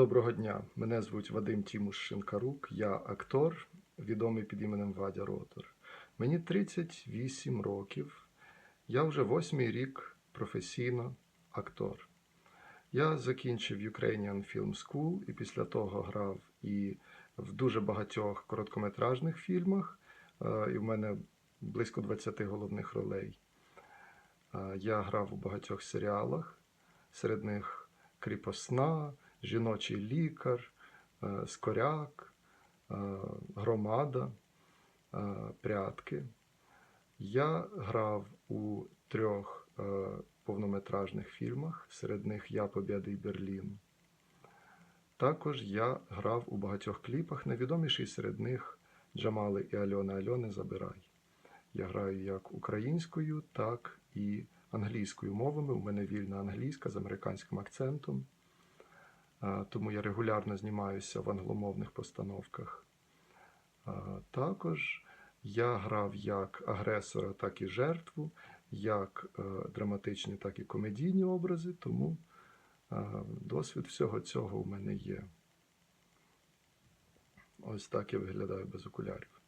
Доброго дня. Мене звуть Вадим Тімуш Шинкарук. Я актор, відомий під іменем Вадя Ротор. Мені 38 років. Я вже восьмий рік професійно актор. Я закінчив Ukrainian Film School і після того грав і в дуже багатьох короткометражних фільмах. Е, І в мене близько 20 головних ролей. Е, Я грав у багатьох серіалах, серед них Кріпосна, Жіночий лікар, е, Скоряк, е, Громада, е, Прятки. Я грав у трьох повнометражних фільмах, серед них Я Побєдий Берлін. Також я грав у багатьох кліпах, найвідоміший серед них Джамали і Альона Альони Забирай. Я граю як українською, так і англійською мовами. У мене вільна англійська з американським акцентом. А, Тому я регулярно знімаюся в англомовних постановках. Також я грав як агресора, так і жертву, як е, драматичні, так і комедійні образи, тому е, досвід всього цього у мене є. Ось так я виглядаю без окулярів.